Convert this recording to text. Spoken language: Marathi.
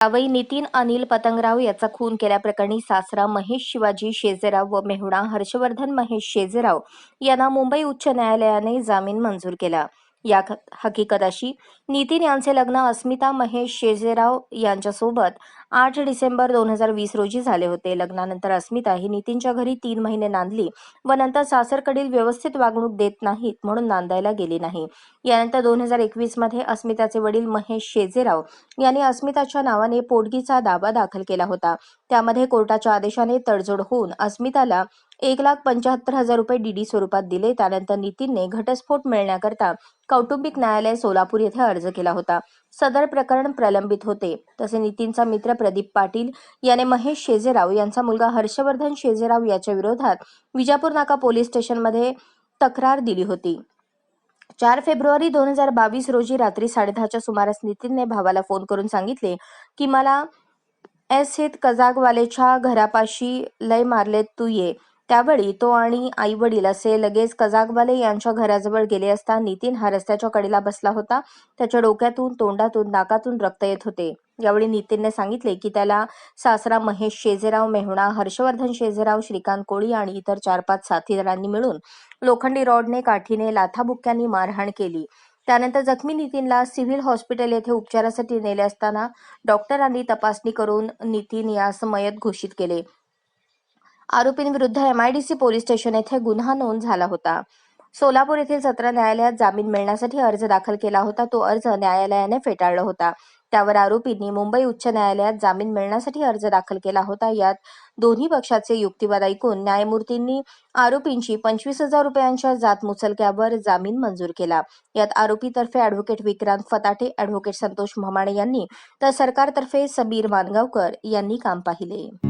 जावई नितीन अनिल पतंगराव याचा खून केल्याप्रकरणी सासरा महेश शिवाजी शेजेराव व मेहुणा हर्षवर्धन महेश शेजेराव यांना मुंबई उच्च न्यायालयाने जामीन मंजूर केला. या हकीकत अशी नितीन यांचे लग्न अस्मिता महेश शेजेराव यांच्यासोबत आठ डिसेंबर दोन हजार वीस रोजी झाले होते. लग्नानंतर अस्मिता ही नितीनच्या घरी तीन महिने नांदली व नंतर सासरकडील व्यवस्थित वागणूक देत नाहीत म्हणून नांदायला गेली नाही. यानंतर दोन हजार एकवीसमध्ये अस्मिताचे वडील महेश शेजेराव यांनी अस्मिताच्या नावाने पोटगीचा दावा दाखल केला होता. त्यामध्ये कोर्टाच्या आदेशाने तडजोड होऊन अस्मिताला एक लाख पंच्याहत्तर हजार रुपये डीडी स्वरूपात दिले. त्यानंतर नितीनने घटस्फोट मिळण्याकरता कौटुंबिक न्यायालय सोलापूर येथे अर्ज केला होता. सदर प्रकरण प्रलंबित होते. तसे नितीनचा मित्र प्रदीप पाटील याने महेश शेजेराव यांचा मुलगा हर्षवर्धन शेजेराव याच्या विरोधात विजापूर नाका पोलीस स्टेशनमध्ये तक्रार दिली होती. चार फेब्रुवारी दोन हजार बावीस रोजी रात्री साडेदहाच्या सुमारास नितीनने भावाला फोन करून सांगितले की मला एस हित कजागवालेच्या घरापाशी लय मारले तू ये. त्यावेळी तो आणि आई वडील असे लगेच कजागवाले यांच्या घराजवळ गेले असता नितीन हा रस्त्याच्या कडेला बसला होता. त्याच्या डोक्यातून तोंडातून नाकातून रक्त येत होते. यावेळी नितीनने सांगितले की त्याला सासरा महेश शेजेराव मेहुणा हर्षवर्धन शेजेराव श्रीकांत कोळी आणि इतर चार पाच साथीदारांनी मिळून लोखंडी रॉडने काठीने लाथाबुक्क्यांनी मारहाण केली. त्यानंतर जखमी नितीनला सिव्हिल हॉस्पिटल येथे उपचारासाठी नेले असताना डॉक्टरांनी तपासणी करून नितीन यास मयत घोषित केले. आरोपींविरुद्ध एमआयडीसी पोलीस स्टेशन येथे गुन्हा नोंद झाला होता. सोलापूर येथील सत्र न्यायालयात जामीन मिळण्यासाठी अर्ज दाखल केला होता. तो अर्ज न्यायालयाने फेटाळला होता. त्यावर आरोपींनी मुंबई उच्च न्यायालयात जामीन मिळण्यासाठी अर्ज दाखल केला होता. यात दोन्ही पक्षाचे युक्तिवाद ऐकून न्यायमूर्तींनी आरोपींची पंचवीस हजार रुपयांच्या जात मुचलक्यावर जामीन मंजूर केला. यात आरोपीतर्फे अॅडव्होकेट विक्रांत फताटे अॅडव्होकेट संतोष म्हमाणे यांनी तर सरकारतर्फे सबीर मानगावकर यांनी काम पाहिले.